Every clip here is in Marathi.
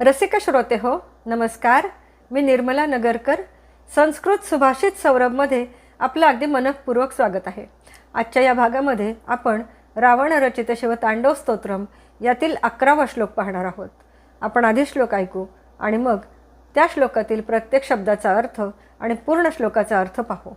रसिक श्रोते हो नमस्कार. मी निर्मला नगरकर. संस्कृत सुभाषित सौरभमध्ये आपलं अगदी मनपूर्वक स्वागत आहे. आजच्या या भागामध्ये आपण रावण रचित शिवतांडव स्तोत्रम यातील अकरावा श्लोक पाहणार आहोत. आपण आधी श्लोक ऐकू आणि मग त्या श्लोकातील प्रत्येक शब्दाचा अर्थ आणि पूर्ण श्लोकाचा अर्थ पाहू.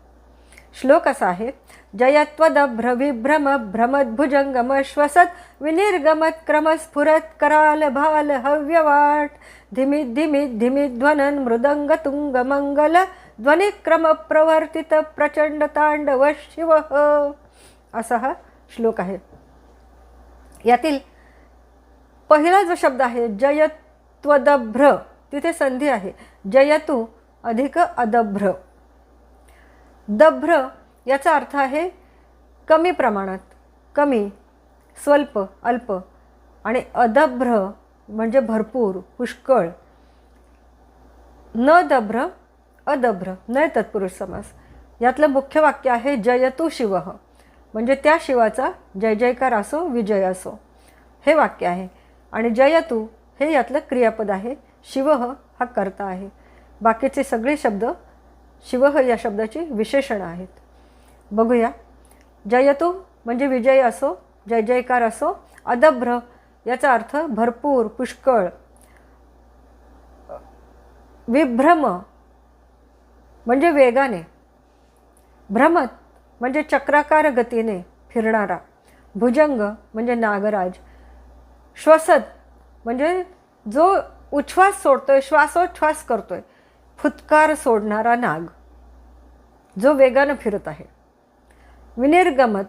श्लोक असा आहे जयत्वदभ्र विभ्रम भ्रमद्भुजंगम श्वसत विनिर्गमत क्रमस्फुरत कराल भाल हव्यवाट धिमित धिमित धिमिध्वनन मृदंग तुंग मंगल ध्वनिक्रम प्रवर्तित प्रचंड तांडव शिव असा हा श्लोक आहे। यातील पहिला जो शब्द आहे जयत्वदभ्र तिथे संधी आहे जयतु अधिक अदभ्र। दभ्र याचा अर्थ आहे कमी प्रमाणात कमी स्वल्प अल्प आणि अदभ्र म्हणजे भरपूर पुष्कळ. न दभ्र अदभ्र न तत्पुरुष समास. यातलं मुख्य वाक्य आहे जयतु शिव. म्हणजे त्या शिवाचा जय जयकार असो विजय असो. हे वाक्य आहे. आणि जयतु हे यातलं क्रियापद आहे. शिव हा कर्ता आहे. बाकीचे सगळे शब्द शिव या शब्दाची विशेषणं आहेत. बघूया. जयतो म्हणजे विजय असो जय जयकार असो अदभ्र याचा अर्थ भरपूर पुष्कळ. विभ्रम म्हणजे वेगाने. भ्रमत म्हणजे चक्राकार गतीने फिरणारा. भुजंग म्हणजे नागराज. श्वसत म्हणजे जो उच्छ्वास सोडतोय श्वासोच्छ्वास करतोय. फुतकार सोडणारा नाग जो वेगानं फिरत आहे. विनिर्गमत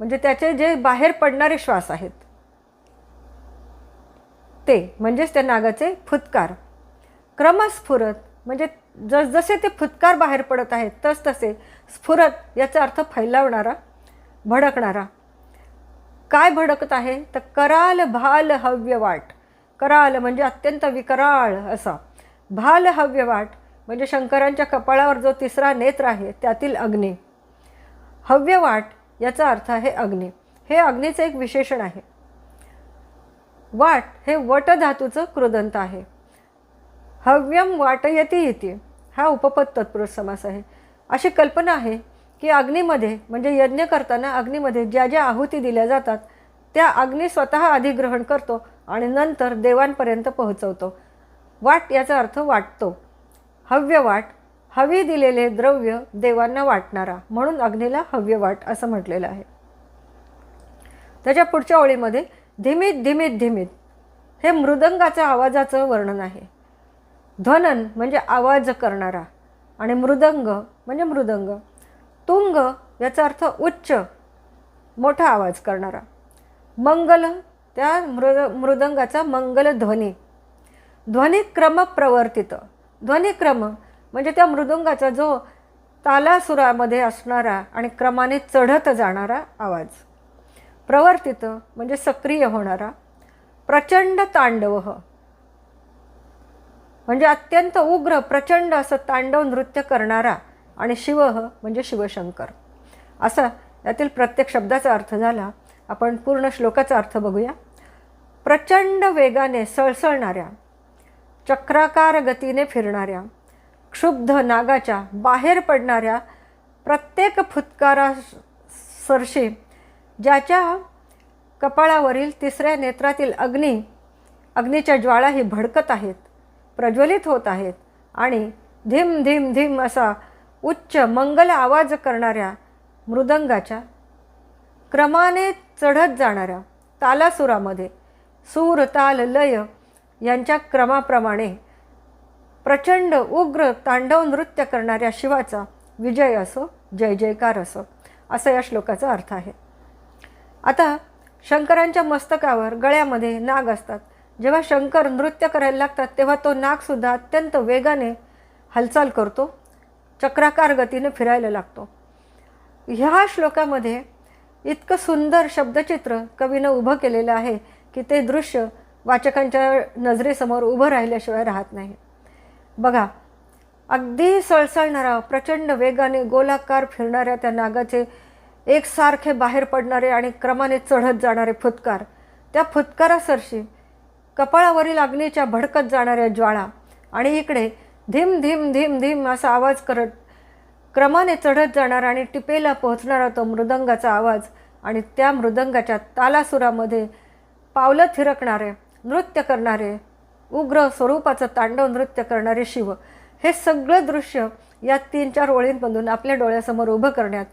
म्हणजे त्याचे जे बाहेर पडणारे श्वास आहेत ते म्हणजेच त्या नागाचे फुतकार. क्रमस्फुरत म्हणजे जसजसे ते फुतकार बाहेर पडत आहेत तसतसे स्फुरत याचा अर्थ फैलावणारा भडकणारा. काय भडकत आहे? तर कराल भाल हव्य वाट. कराल म्हणजे अत्यंत विकराळ असा. भाल हव्य वाट म्हणजे शंकरांच्या कपाळावर जो तिसरा नेत्र आहे त्यातील अग्नी. हव्य वाट याचा अर्थ आहे अग्नी. हे अग्नीचं एक विशेषण आहे. वाट हे वट धातूचं कृदंत आहे. हव्यम वाटयती इति हा उपपद तत्पुरुष समास आहे. अशी कल्पना आहे की अग्नीमध्ये म्हणजे यज्ञ करताना अग्नीमध्ये ज्या ज्या आहुती दिल्या जातात त्या अग्नी स्वतः अधिग्रहण करतो आणि नंतर देवांपर्यंत पोहोचवतो. वाट याचा अर्थ वाटतो. हव्य वाट हवी दिलेले द्रव्य देवांना वाटणारा म्हणून अग्नीला हव्य वाट असं म्हटलेलं आहे. त्याच्या पुढच्या ओळीमध्ये धिमीत धिमीत धिमीत. हे मृदंगाच्या आवाजाचं वर्णन आहे. ध्वनन म्हणजे आवाज करणारा आणि मृदंग म्हणजे मृदंग. तुंग याचा अर्थ उच्च मोठा आवाज करणारा. मंगल त्या मृद मृदंगाचा मंगल ध्वनी ध्वनिक्रम ध्वनिक्रम म्हणजे त्या मृदुंगाचा जो तालासुरामध्ये असणारा आणि क्रमाने चढत जाणारा आवाज. प्रवर्तित म्हणजे सक्रिय होणारा. प्रचंड तांडव. म्हणजे अत्यंत उग्र प्रचंड असं तांडव नृत्य करणारा आणि शिव म्हणजे शिवशंकर. असा यातील प्रत्येक शब्दाचा अर्थ झाला. आपण पूर्ण श्लोकाचा अर्थ बघूया. प्रचंड वेगाने सळसळणाऱ्या चक्राकार गतीने फिरणाऱ्या क्षुब्ध नागाच्या बाहेर पडणाऱ्या प्रत्येक फुतकारा सरशी ज्याच्या कपाळावरील तिसऱ्या नेत्रातील अग्नी अग्नीच्या ज्वाळाही भडकत आहेत प्रज्वलित होत आहेत आणि धीम धीम धीम असा उच्च मंगल आवाज करणाऱ्या मृदंगाच्या क्रमाने चढत जाणाऱ्या तालासुरामध्ये सूर ताल लय यांच्या क्रमाप्रमाणे प्रचंड उग्र तांडव नृत्य करणाऱ्या शिवाचा विजय असो जय जयकार असो असा या श्लोकाचा अर्थ आहे. आता शंकरांच्या मस्तकावर गळ्यामध्ये नाग असतात. जेव्हा शंकर नृत्य करायला लागतात तेव्हा तो नागसुद्धा अत्यंत वेगाने हालचाल करतो चक्राकार गतीने फिरायला लागतो. ह्या श्लोकामध्ये इतकं सुंदर शब्दचित्र कवीनं उभं केलेलं आहे की ते दृश्य वाचकांच्या नजरेसमोर उभं राहिल्याशिवाय राहत नाही. बघा अगदी सळसळणारा प्रचंड वेगाने गोलाकार फिरणाऱ्या त्या नागाचे एकसारखे बाहेर पडणारे आणि क्रमाने चढत जाणारे फुतकार. त्या फुतकारासरशी कपाळावरील अग्नीच्या भडकत जाणाऱ्या ज्वाळा आणि इकडे धीम धीम धीम धीम असा आवाज करत क्रमाने चढत जाणारा आणि टिपेला पोहोचणारा तो मृदंगाचा आवाज आणि त्या मृदंगाच्या तालासुरामध्ये पावलं थिरकणारे नृत्य करणारे उग्र स्वरूपाचं तांडव नृत्य करणारे शिव हे सगळं दृश्य या तीन चार ओळींमधून आपल्या डोळ्यासमोर उभं करण्यात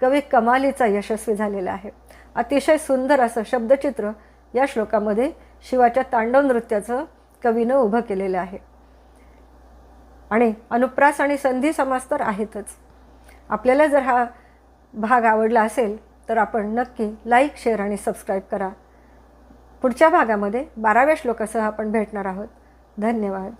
कवी कमालीचा यशस्वी झालेला आहे. अतिशय सुंदर असं शब्दचित्र या श्लोकामध्ये शिवाच्या तांडव नृत्याचं कवीनं उभं केलेलं आहे. आणि अनुप्रास आणि संधी समास तर आहेतच. आपल्याला जर हा भाग आवडला असेल तर आपण नक्की लाईक शेअर आणि सबस्क्राईब करा. पुढच्या भागामध्ये बाराव्या श्लोकासह आपण भेटणार आहोत. धन्यवाद.